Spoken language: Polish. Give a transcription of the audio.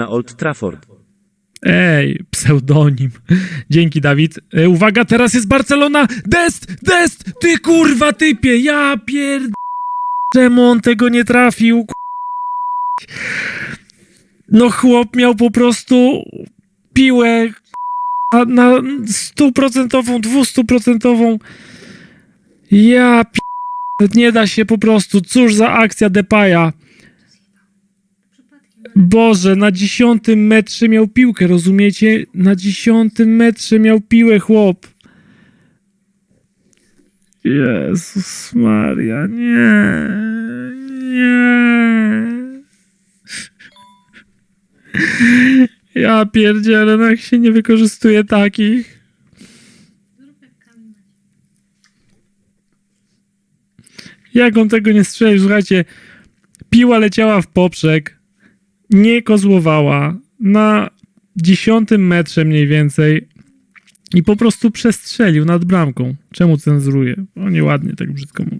na Old Trafford. Ej, pseudonim. Dzięki, Dawid. E, uwaga, teraz jest Barcelona. Dest, dest, ty kurwa typie, ja pierd... Czemu on tego nie trafił? ku- No chłop miał po prostu piłę a na stuprocentową, dwustuprocentową. Ja p... Nie da się po prostu. Cóż za akcja Depaya. Boże, na dziesiątym metrze miał piłkę, rozumiecie? Na dziesiątym metrze miał piłę chłop. Jezus Maria, nie, nie. Ja pierdzielę, no jak się nie wykorzystuje takich. Jak on tego nie strzelił? Słuchajcie, piła leciała w poprzek, nie kozłowała na dziesiątym metrze mniej więcej i po prostu przestrzelił nad bramką. Czemu cenzuruje? O nieładnie tak brzydko mówię.